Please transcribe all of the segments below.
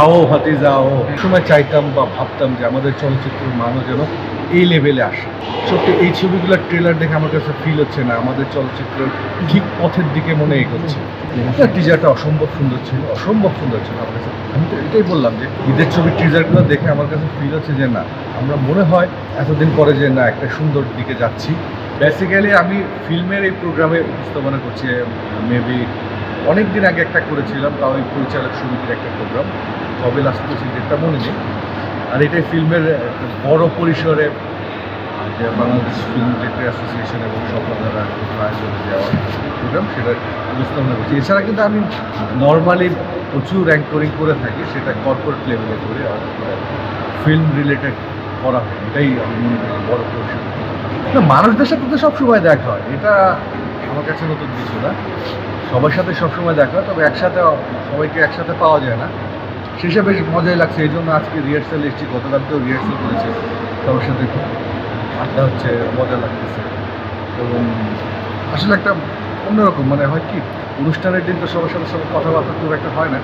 আও ভাতিজা আও সময় চাইতাম বা ভাবতাম যে আমাদের চলচ্চিত্রের মানুষ যেন এই লেভেলে আসে। সত্যি, এই ছবিগুলোর ট্রেলার দেখে আমার কাছে ফিল হচ্ছে না, আমাদের চলচ্চিত্রের ঠিক পথের দিকে মনে এগোচ্ছে। টিজারটা অসম্ভব সুন্দর ছিল, অসম্ভব সুন্দর ছিল আমার কাছে। আমি তো এটাই বললাম যে, ঈদের ছবির টিজারগুলো দেখে আমার কাছে ফিল হচ্ছে যে না, আমরা মনে হয় এতদিন পরে যে না, একটা সুন্দর দিকে যাচ্ছি। বেসিক্যালি আমি ফিল্মের এই প্রোগ্রামে উপস্থাপনা করছি মেবি অনেক দিন আগে একটা করেছিলাম, তাও এই পরিচালক সমিতির একটা প্রোগ্রাম কবে লাস্ট করেছি ডেটটা মনে নেই। আর এটাই ফিল্মের বড় পরিসরে যে বাংলাদেশ ফিল্ম ডিরেক্টর অ্যাসোসিয়েশন এবং স্বপ্নধারা আয়োজনে যাওয়া প্রোগ্রাম সেটা উপস্থাপনা করছি। এছাড়া কিন্তু আমি নর্মালি প্রচুর অ্যাঙ্করিং করে থাকি, সেটা কর্পোরেট লেভেলে করে আর ফিল্ম রিলেটেড করা হয়। এটাই আমি মনে করি বড় পরিসরে না, মানুষদের সাথে তো সবসময় দেখা হয়। এটা আমার কাছে নতুন কিছু না। সবার সাথে সবসময় দেখা হয়, তবে একসাথে, সবাইকে একসাথে পাওয়া যায় না। হিসাবে বেশ মজাই লাগছে। এই জন্য আজকে রিহার্সাল এসেছি। গতকালকেও রিহার্সাল করেছি। সবার সাথে আড্ডা হচ্ছে, মজা লাগতেছে। এবং আসলে একটা অন্যরকম মানে হয় কি, অনুষ্ঠানের দিন তো সবার সাথে সবার কথাবার্তা খুব একটা হয় না।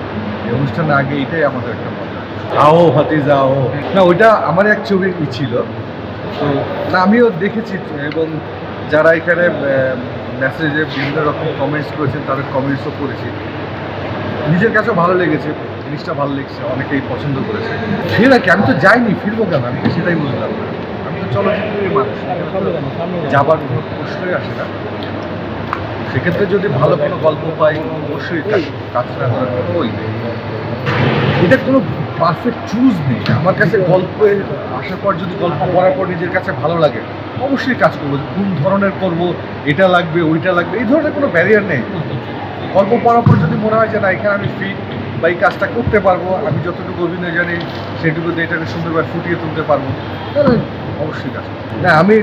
এই অনুষ্ঠানের আগে এটাই আমাদের একটা মজা। আও ভাতিজা আও না, ওইটা আমার এক ছবি ছিল। তো, না, আমিও দেখেছি। এবং যারা এখানে মেসেজে বিভিন্ন রকম কমেন্টস করেছেন, তাদের কমেন্টসও করেছি। নিজের কাছেও ভালো লেগেছে। জিনিসটা ভালো লেগেছে, অনেকেই পছন্দ করেছে। সে নাকি আমি তো যাইনি, ফিরবো কেন? আমি সেটাই বুঝলাম আমি তো চলচ্চিত্রের মানুষ যাবার প্রশ্নই আসে না। সেক্ষেত্রে যদি ভালো কোনো গল্প পাই, অবশ্যই কাজটা ওই এটা কোনো পারফেক্ট চুজ নেই। আমার কাছে গল্পে আসার পর যদি গল্প পড়ার পর নিজের কাছে ভালো লাগে, অবশ্যই কাজ করব। কোন ধরনের করব, এটা লাগবে, ওইটা লাগবে, এই ধরনের কোনো ব্যারিয়ার নেই। গল্প পড়ার পর যদি মনে হয় যে না, এখানে আমি ফিট বা এই কাজটা করতে পারব আমি যতটুকু অভিনয় জানি সেটুকু দিয়ে এটাকে সুন্দরভাবে ফুটিয়ে তুলতে পারব। তাহলে অবশ্যই কাজ না আমি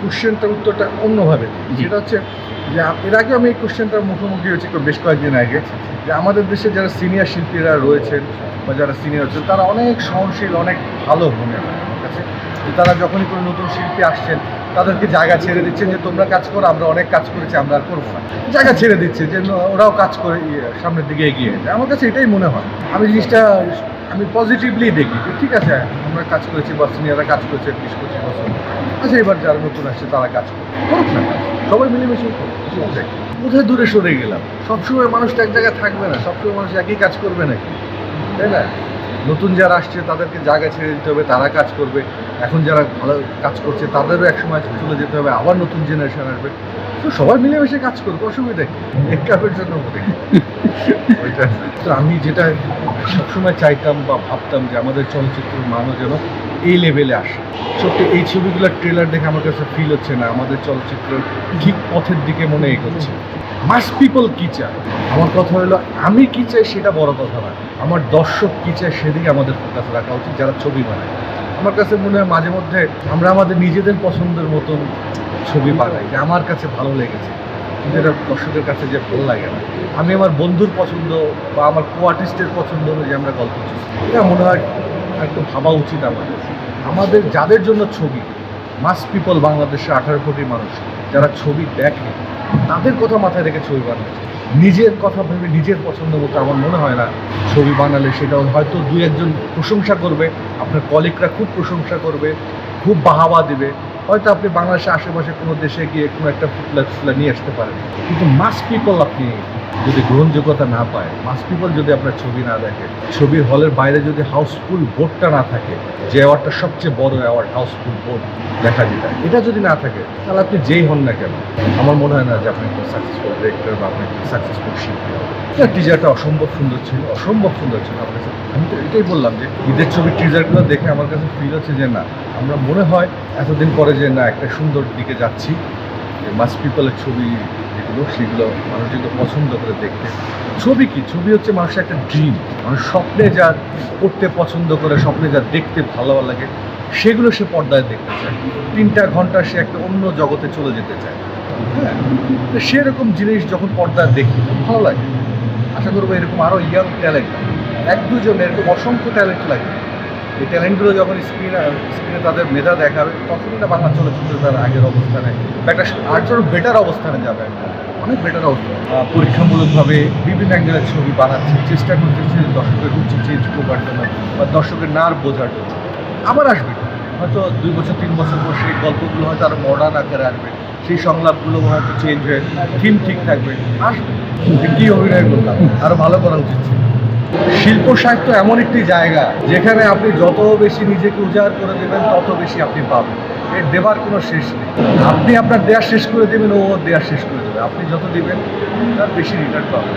কোশ্চেনটার উত্তরটা অন্যভাবে। সেটা হচ্ছে যে এর আগে আমি এই কোশ্চেনটার মুখোমুখি হয়েছি বেশ কয়েকদিন আগে যে আমাদের দেশে যারা সিনিয়র শিল্পীরা রয়েছেন বা যারা সিনিয়র আছেন তারা অনেক সহনশীল অনেক ভালো মনে হয় আমার কাছে। তারা যখনই কোনো নতুন শিল্পী আসছেন তাদেরকে জায়গা ছেড়ে দিচ্ছেন যে তোমরা কাজ করো আমরা অনেক কাজ করেছি আমরা আর করব না। জায়গা ছেড়ে দিচ্ছে যে ওরাও কাজ করে ইয়ে, সামনের দিকে এগিয়ে যায়। আমার কাছে এটাই মনে হয়। আমি জিনিসটা আমি পজিটিভলি দেখি যে ঠিক আছে আমরা কাজ করেছি বা কাজ করেছে বিশ পঁচিশ বছর আচ্ছা এবার যারা নতুন আসছে তারা কাজ করে করুক না সবাই মিলেমিশে। কোথায় দূরে সরে গেলাম। সবসময় মানুষ তো এক জায়গায় থাকবে না সবসময় মানুষ একই কাজ করবে নাকি? তাই না? নতুন যারা আসছে তাদেরকে জায়গা ছেড়ে দিতে হবে তারা কাজ করবে। এখন যারা ভালো কাজ করছে তাদেরও এক সময় চলে যেতে হবে আবার নতুন জেনারেশন আসবে। তো সবাই মিলেমিশে কাজ করবে অসুবিধা কি এক কাপের জন্য তো আমি যেটা সবসময় চাইতাম বা ভাবতাম যে আমাদের চলচ্চিত্রের মানুষ যেন এই লেভেলে আসে। সত্যি, এই ছবিগুলোর ট্রেলার দেখে আমার কাছে ফিল হচ্ছে না, আমাদের চলচ্চিত্রের ঠিক পথের দিকে মনে এগোচ্ছে। মাস পিপল কি চায়? আমার কথা হলো, আমি কি চাই সেটা বড় কথা না। আমার দর্শক কি চায় সেদিকে আমাদের ফোকাস রাখা উচিত, যারা ছবি বানায়। আমার কাছে মনে হয় মাঝে মধ্যে আমরা আমাদের নিজেদের পছন্দের মতন ছবি বানাই, যে আমার কাছে ভালো লেগেছে। কিন্তু এটা দর্শকের কাছে যে ভালো লাগে না। আমি আমার বন্ধুর পছন্দ বা আমার কো আর্টিস্টের পছন্দ অনুযায়ী আমরা গল্প চুজ এটা মনে হয় একটু ভাবা উচিত আমাদের। আমাদের যাদের জন্য ছবি মাস পিপল বাংলাদেশে আঠারো কোটি মানুষ, যারা ছবি দেখে, তাদের কথা মাথায় রেখে ছবি বানাচ্ছে। নিজের কথা ভেবে নিজের পছন্দ মতো আমার মনে হয় না ছবি বানালে সেটা হয়তো দুই একজন প্রশংসা করবে, আপনার কলিগরা খুব প্রশংসা করবে, খুব বাহাবা দেবে। হয়তো আপনি বাংলাদেশের আশেপাশে কোনো দেশে গিয়ে কোনো একটা ফুটলা ফুটলা নিয়ে আসতে পারেন। কিন্তু মাস পিপল আপনি যদি গ্রহণযোগ্যতা না পায় মাস পিপল যদি আপনার ছবি না দেখে, ছবির হলের বাইরে যদি হাউসফুল বোর্ডটা না থাকে, যে অ্যাওয়ার্ডটা সবচেয়ে বড় অ্যাওয়ার্ড হাউসফুল বোর্ড দেখা যেটা এটা যদি না থাকে, তাহলে আপনি যেই হন না কেন? আমার মনে হয় না যে আপনি একটা সাকসেসফুল ডিরেক্টর বা আপনি একটা সাকসেসফুল শিল্পী হবেন। টিজারটা অসম্ভব সুন্দর ছিল, অসম্ভব সুন্দর ছিল আমার কাছে। আমি তো এটাই বললাম যে, ঈদের ছবির টিজারগুলো দেখে আমার কাছে ফিল হচ্ছে যে না, আমরা মনে হয় এতদিন পরে যে না, একটা সুন্দর দিকে যাচ্ছি মাস পিপলের ছবি যেগুলো সেগুলো মানুষ যেগুলো পছন্দ করে দেখতে। ছবি কি? ছবি হচ্ছে মানুষের একটা ড্রিম মানুষ স্বপ্নে যা করতে পছন্দ করে, স্বপ্নে যা দেখতে ভালো লাগে, সেগুলো সে পর্দায় দেখতে চায়। তিনটা ঘণ্টা সে একটা অন্য জগতে চলে যেতে চায়। হ্যাঁ? তো সেরকম জিনিস যখন পর্দায় দেখি ভালো লাগে। আশা করব এরকম আরও ইয়াং ট্যালেন্ট এক দুজন এরকম অসংখ্য ট্যালেন্ট লাগে। এই ট্যালেন্টগুলো যখন স্ক্রিনে স্ক্রিনে তাদের মেধা দেখাবে, তখনই না বাংলা চলচ্চিত্র তার আগের অবস্থানে একটা আরও বেটার অবস্থানে যাবে। অনেক বেটার অবস্থা। পরীক্ষামূলকভাবে বিভিন্ন অ্যাঙ্গেলের ছবি বানাচ্ছে চেষ্টা করতেছে দর্শকের রুচি চেঞ্জ করবার জন্য বা দর্শকের নার বোঝার জন্য। আবার আসবে। হয়তো দুই বছর, তিন বছর পর সেই গল্পগুলো হয়তো আরও মডার্ন আকারে আসবে। সেই সংলাপগুলো হয়তো চেঞ্জ হয়ে থিম ঠিক থাকবে। আসবে। কি অভিনয় করলাম? আরও ভালো করা উচিত ছিল। শিল্প সাহিত্য এমন একটি জায়গা যেখানে আপনি যত বেশি নিজেকে উজাড় করে দেবেন, তত বেশি আপনি পাবেন। এর দেবার কোনো শেষ নেই। আপনি আপনার দেয়া শেষ করে দেবেন, ও দেয়া শেষ করে দেবে। আপনি যত দেবেন, তার বেশি রিটার্ন পাবেন।